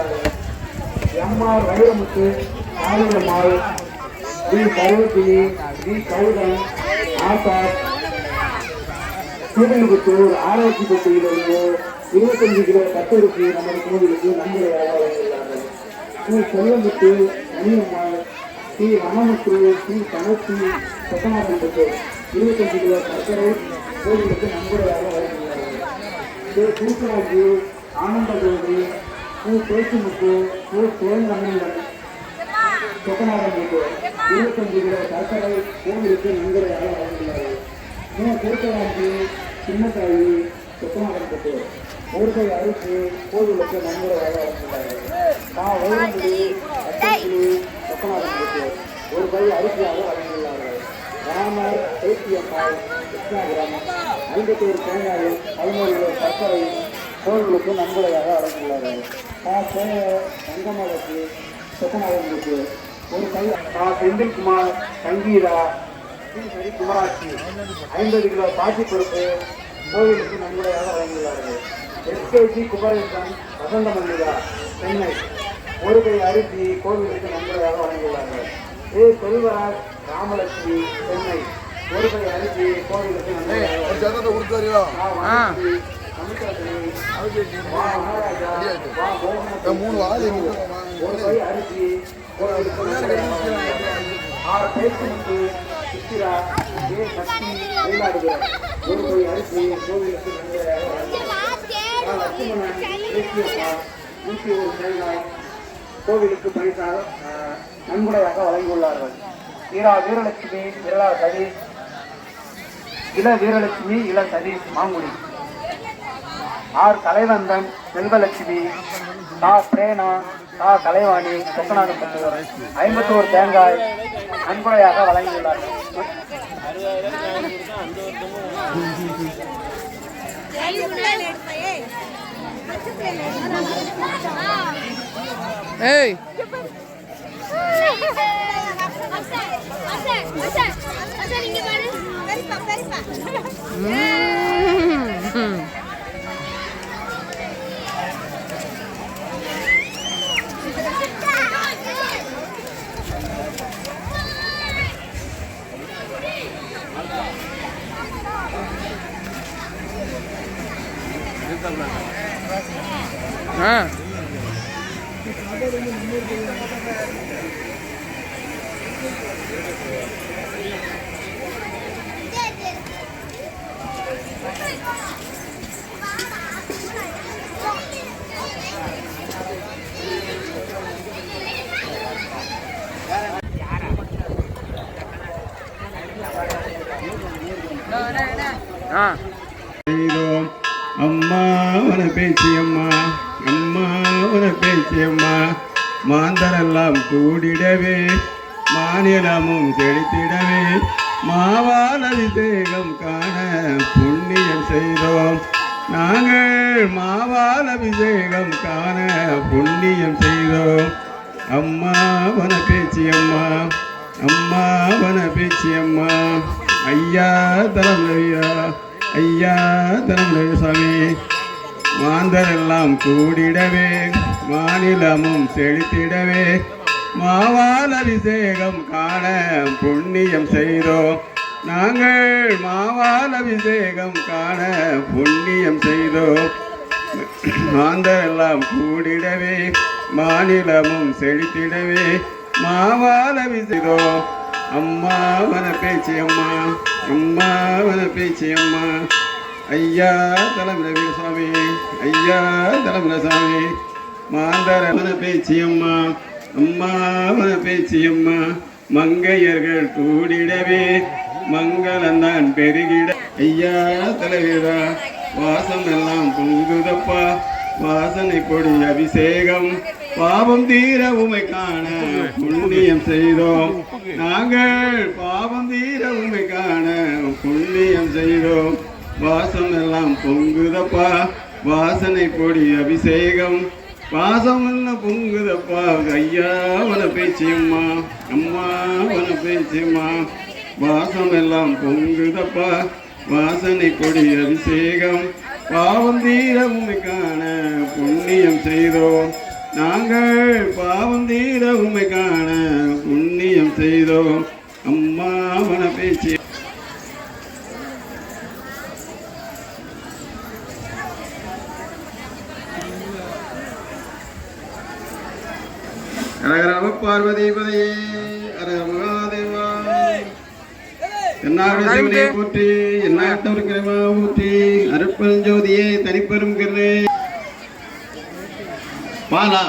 நன்கொடையாக வழங்கியுள்ளார்கள் M R Vairamuthu Kaliyammal V கருவத்திலி V Gautham Azad Sriperumbudur ஆராய்ச்சி பெட்டியிலிருந்து இருபத்தஞ்சு கிலோ கத்தரிசி நமது கோவிலுக்கு நன்கொடையாக வழங்கியுள்ளார்கள் ஸ்ரீ செல்வமுத்து மணியம்மாள் ஸ்ரீ ரமமுத்து ஸ்ரீ கணத்தி சொத்தநாதன்புத்து இருபத்தஞ்சு கிலோ சர்க்கரை கோவிலுக்கு நன்கொடையாக வழங்கியுள்ளார்கள் ஸ்ரீ பூசராஜு ஆனந்தஜோதி ஸ்ரீ பேச்சுமுத்து ஸ்ரீ தேங்கண்ணன் சொத்தநாதன்புத்து இருபத்தஞ்சு கிலோ சர்க்கரை கோவிலுக்கு நன்கொடையாக வழங்கியுள்ளார்கள் மூணு திருத்தராஜி சின்னத்தாயி சொத்தநாதன்புத்து ஒரு கை அரிசி கோவிலுக்கு நன்கொடையாக வழங்கியுள்ளார்கள் கா வைரமுடி அச்சக்கிளி சொத்தநாதன்புத்து ஒரு கை அரிசியாக வழங்கியுள்ளார்கள் ராமர் பேத்தியம்மாள் கிருஷ்ணாபுரம் ஐம்பத்தோரு தேங்காயும் பதினோரு கிலோ சர்க்கரை கோவிலுக்கு நன்கொடையாக வழங்கியுள்ளார்கள் கா. சேய தங்கமலக்கு சொத்தநாதன்புத்து ஒரு கை கா. செந்தில்குமார் சங்கீதா குமராட்சி ஐம்பது கிலோ பாசி பருப்பு கோவிலுக்கு நன்கொடையாக வழங்கியுள்ளார்கள் எஸ்கேஜி குமரேசன் வசந்த மல்லிகா சென்னை ஒரு கை அரிசி கோவிலுக்கு நன்கொடையாக வழங்கியுள்ளார்கள் ஏ. செல்வராஜ் ராமலட்சுமி சென்னை ஒரு கை அரிசி கோவிலுக்கு நன்கொடையாக மூணு வாழை ஒரு கோவிலுக்கு ஒரு கோவிலுக்கு கோவிலுக்கு பரிசாக அஹ், நன்கொடையாக வழங்கியுள்ளார்கள் ஈரா வீரலட்சுமி விரலா சதீஷ் இள வீரலட்சுமி இள சதீஷ் மாங்குடி. ஆர் கலைவந்தன் செல்வலட்சுமி தா பிரேனா தா கலைவாணி சொக்கநாதப்பட்டவர் ஐம்பத்தோரு தேங்காய் நன்கொடையாக வழங்கியுள்ளார்கள் ஏய். பாரு. ஆ வேற செய்தோம். அம்மா உன பேச்சியம்மா. அம்மா உன பேச்சியம்மா. மாந்தரெல்லாம் கூடிடவே மாநிலமும் செழித்திடவே மாவால் தேகம் காண புண்ணியம் செய்தோம். நாங்கள் மாவால அபிஷேகம் காண புண்ணியம் செய்தோம். அம்மா வன பேச்சியம்மா. அம்மா வன பேச்சியம்மா. ஐயா தலைமையா ஐயா தலைமுறை சாமி. மாந்தரெல்லாம் கூடிடவே மாநிலமும் செழித்திடவே மாவால் அபிஷேகம் காண புண்ணியம் செய்தோம் நாங்கள் மாவால் அபிஷேகம் காண புண்ணியம் செய்தோம் மாந்தரெல்லாம் கூடிடவே மாநிலமும் செழித்திடவே மாவால் அபிஷேகம் அம்மாவன பேச்சு அம்மா. அம்மாவன பேச்சு அம்மா. ஐயா தலைமுறை வீரசாமி. ஐயா தலைமுறை சாமி. மாந்தரவன பேச்சு அம்மா. அம்மாவன பேச்சு அம்மா. மங்கையர்கள் கூடிடவே மங்களந்தான் பெருகிட. ஐயா தலைவீரா வாசம் எல்லாம் பொங்குதப்பா. வாசனை கொடி அபிஷேகம். பாவம் தீர உமை காண புண்ணியம் செய்தோம். நாங்கள் பாவம் தீர உமை காண புண்ணியம் செய்தோம். வாசம் எல்லாம் பொங்குதப்பா. வாசனை பொடி அபிஷேகம். பாசம் எல்லாம் பொங்குதப்பா. ஐயா வன பேச்சியம்மா அம்மா. வன பேச்சியம்மா வாசம் எல்லாம் பொங்குதப்பா. வாசனை கொடி அபிஷேகம். பாவம் தீர உமை காண புண்ணியம் செய்தோம். நாங்கள் பாவம் தீர உண்மை காண புண்ணியம் செய்தோம். அம்மா வன பேச்சி. அரகரம பார்வதி பதையே அரகர மகாதேவா. என்னாருடைய போற்றி என்னாட்டவர் கிரமா போற்றி அருட்பெரும் ஜோதியே தனிப்பெரும் கிருணே. பாலா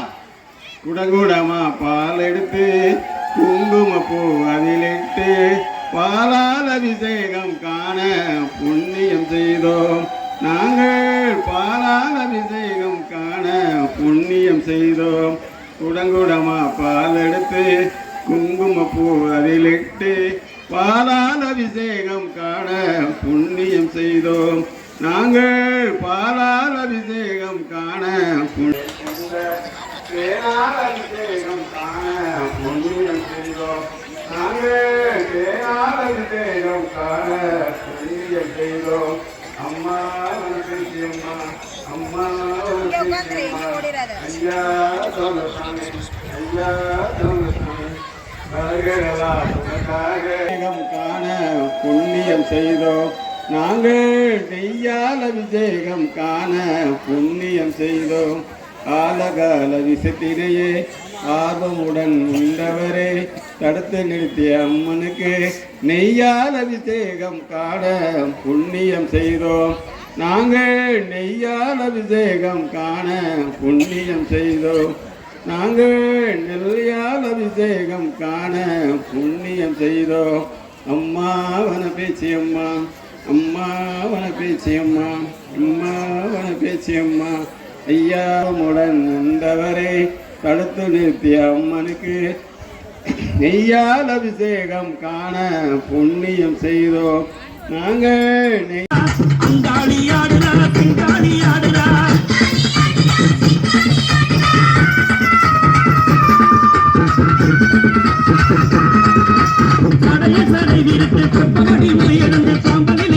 குடங்குடமா பால் எடுத்து குங்கும பூ அதிலிட்டு பாலால் அபிஷேகம் காண புண்ணியம் செய்தோம். நாங்கள் பாலால் அபிஷேகம் காண புண்ணியம் செய்தோம். குடங்குடமா பால் எடுத்து குங்கும பூ அதிலிட்டு பாலால் அபிஷேகம் காண புண்ணியம் செய்தோம். நாங்கள் பாலால் அபிஷேகம் காண புண்ணியம் தேனால் அபிஷேகம் காண புண்ணியம் செய்தோம். நாங்கள் தேனால் அபிஷேகம் காண புண்ணியம் செய்தோம் அம்மா அம்மா அம்மா ஐயா தோலசாமி ஐயா தோலசாமி வருகிறதா உனக்காக காண புண்ணியம் செய்தோம் நாங்கள் காண புண்ணியம் செய்தோம். ஆலகால விசத்தினையே ஆர்வமுடன் உண்டவரே தடுத்து நிறுத்திய அம்மனுக்கு நெய்யால் அபிஷேகம் காண புண்ணியம் செய்தோம். நாங்கள் நெய்யால் அபிஷேகம் காண புண்ணியம் செய்தோம். நாங்கள் நெல்லையால் அபிஷேகம் காண புண்ணியம் செய்தோம். அம்மா வன பேச்சு அம்மா. அம்மா வன பேச்சு அம்மா. அம்மா வன பேச்சு அம்மா. ஐயாவுடன் வந்தவரை தடுத்து நிறுத்திய அம்மனுக்கு. நெய்யால் அபிஷேகம் காண புண்ணியம் செய்தோம் நாங்கள் நெய் அங்காளி சடை விரித்து கொப்பமடி முயலுந்து சாம்பலில்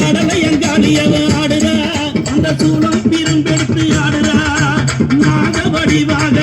நடனை அங்காளியவ ஆடுறா. அந்த சூளம் பிரும்பெடுத்து ஆடுறா. நாக வடிவாக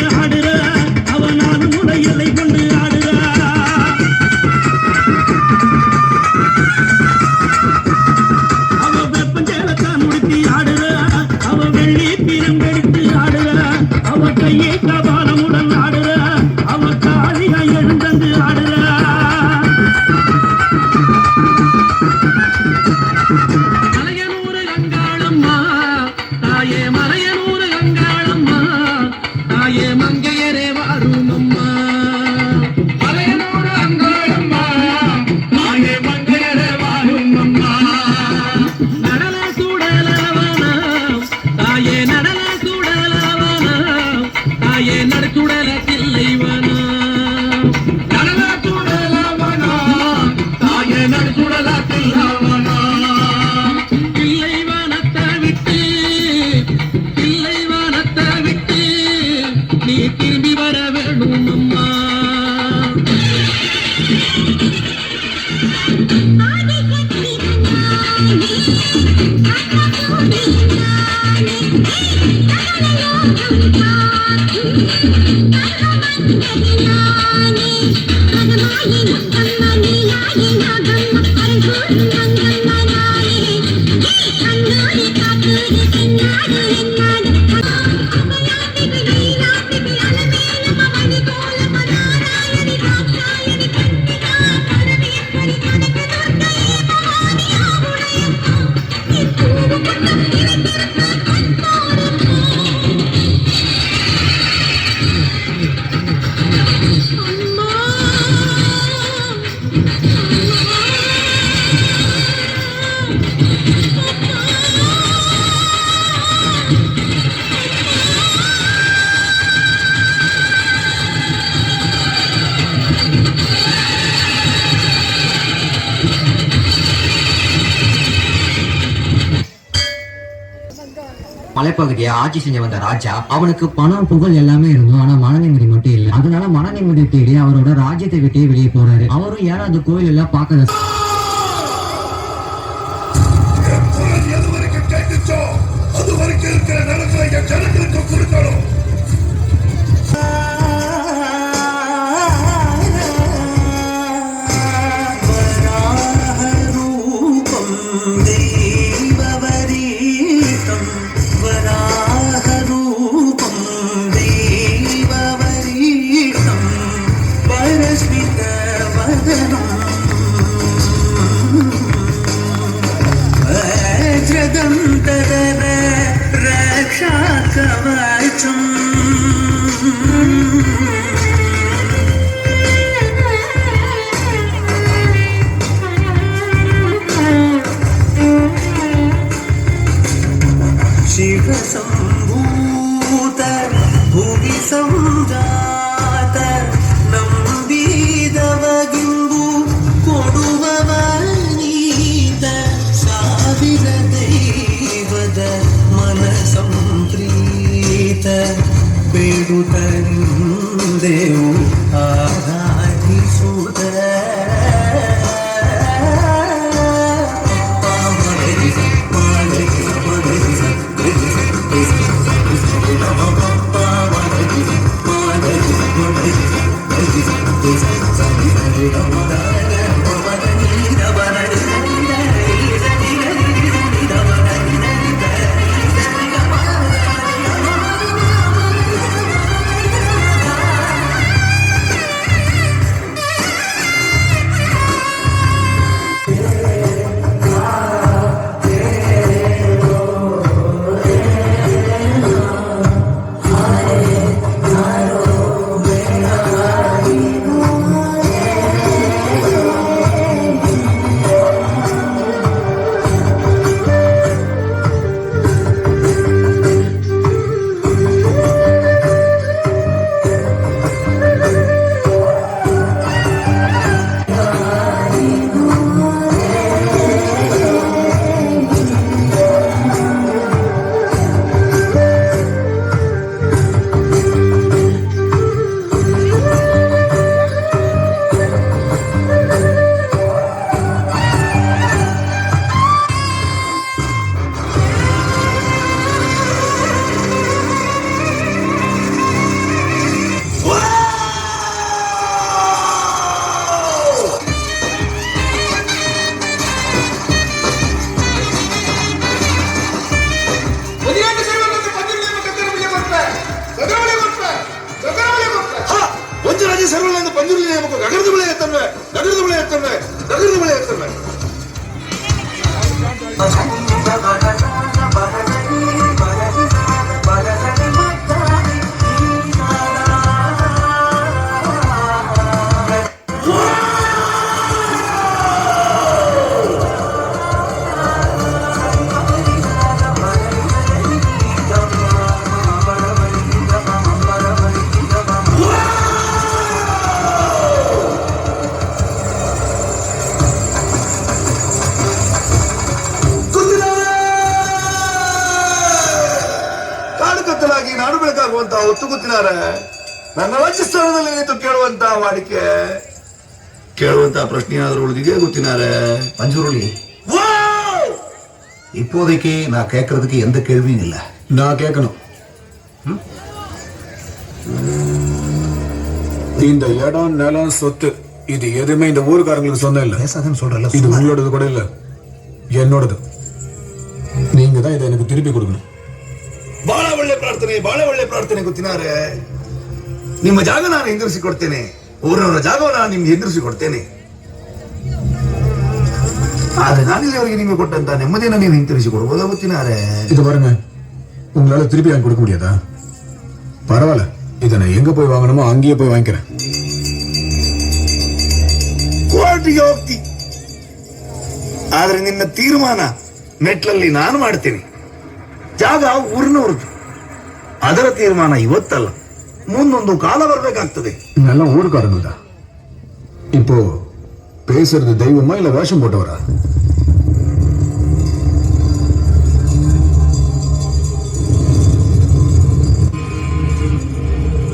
மலைப்பகுதியை ஆட்சி செஞ்சு வந்த ராஜா அவனுக்கு பணம் புகழ் எல்லாமே இருந்தோம் ஆனா மன நிம்மதி மட்டும் இல்லை. அதனால மன நிம்மதி தேடி அவரோட ராஜ்யத்தை விட்டே வெளியே போறாரு. அவரும் ஏழாவது கோயில் எல்லாம் பார்க்க ಪಂಚರಾಜ ಸರ್ವಲಿಂದ ಪಂಜುಲಿ ನೇಮಕ ನಗರದ ಬಳಿ ಎತ್ತನ್ವೆ ನಗರದ ಬಳಿ ಎತ್ತನ್ವೆ ನಗರದ ಬಳಿ ಎತ್ತನ್ವೆ ನಾಡು ಬೆಳಕಾಗುವಂತ ಹೊತ್ತು ಕೂತಿನಾರ ನನ್ನ ರಾಜ್ಯ ಸ್ಥಾನದಲ್ಲಿ ನಿಂತು ಕೇಳುವಂತ ವಾಡಿಕೆ ಕೇಳುವಂತ ಪ್ರಶ್ನೆ ಏನಾದರೂ உழுதிக்கே குத்தினாரே பஞ்சுருளி இப்போதைக்கு நான் கேட்கறதுக்கு எந்த கேள்வியும் இல்லை நான் கேட்கணும் இந்த இடம் நிலம் சொத்து இது எதுவுமே இந்த ஊருக்காரங்களுக்கு சொந்தம் இல்ல பேசாதன்னு சொல்றல இது உங்களோடது கூட இல்ல என்னோடது நீங்க தான் இதை எனக்கு திருப்பி கொடுக்கணும் ಬಹಳ ಒಳ್ಳೆ ಪ್ರಾರ್ಥನೆ ಬಹಳ ಒಳ್ಳೆ ಪ್ರಾರ್ಥನೆ ಗೊತ್ತಿನಾರೆ ನಿಮ್ಮ ಜಾಗ ನಾನು ಎದುರಿಸಿ ಕೊಡ್ತೇನೆ ಊರವರ ಜಾಗವನ್ನು ನಾನು ನಿಮ್ಗೆ ಎದುರಿಸಿ ಕೊಡ್ತೇನೆ ಆದ್ರೆ ನಾನಿಲ್ಲಿವರೆಗೆ ನಿಮಗೆ ಕೊಟ್ಟಂತ ನೆಮ್ಮದಿಯನ್ನು ನೀವು ಹಿಂತಿರಿಸಿ ಕೊಡ್ಬೋದಾ ಗೊತ್ತಿನಾರೆ இது பாருங்க உங்களால திருப்பி வாங்கி கொடுக்க முடியாதா பரவாயில்ல இதை நான் எங்க போய் வாங்கணுமோ அங்கேயே போய் வாங்கிக்கிறேன் ಕೋರ್ಟಿಗೆ ಹೋಗ್ತಿ ಆದ್ರೆ ನಿನ್ನ ತೀರ್ಮಾನ ಮೆಟ್ಲಲ್ಲಿ ನಾನು ಮಾಡ್ತೇನೆ ಜಾಗ ಊರಿನವ್ರದ್ದು ಅದರ ತೀರ್ಮಾನ ಇವತ್ತಲ್ಲ ಮುಂದೊಂದು ಕಾಲ ಬರಬೇಕಾಗ್ತದೆ நல்ல ஊருக்காரங்க தான் இப்போ பேசுறது தெய்வமா இல்ல வேஷம் போட்டவரா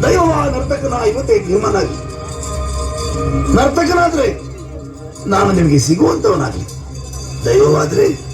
ದೈವ ನರ್ತಕನ ಇವತ್ತೇ ತೀರ್ಮಾನ ಆಗಲಿ ನರ್ತಕನಾದ್ರೆ ನಾನು ನಿಮಗೆ ಸಿಗುವಂತವನಾಗ್ಲಿ ದೈವವಾದ್ರೆ ವಾ!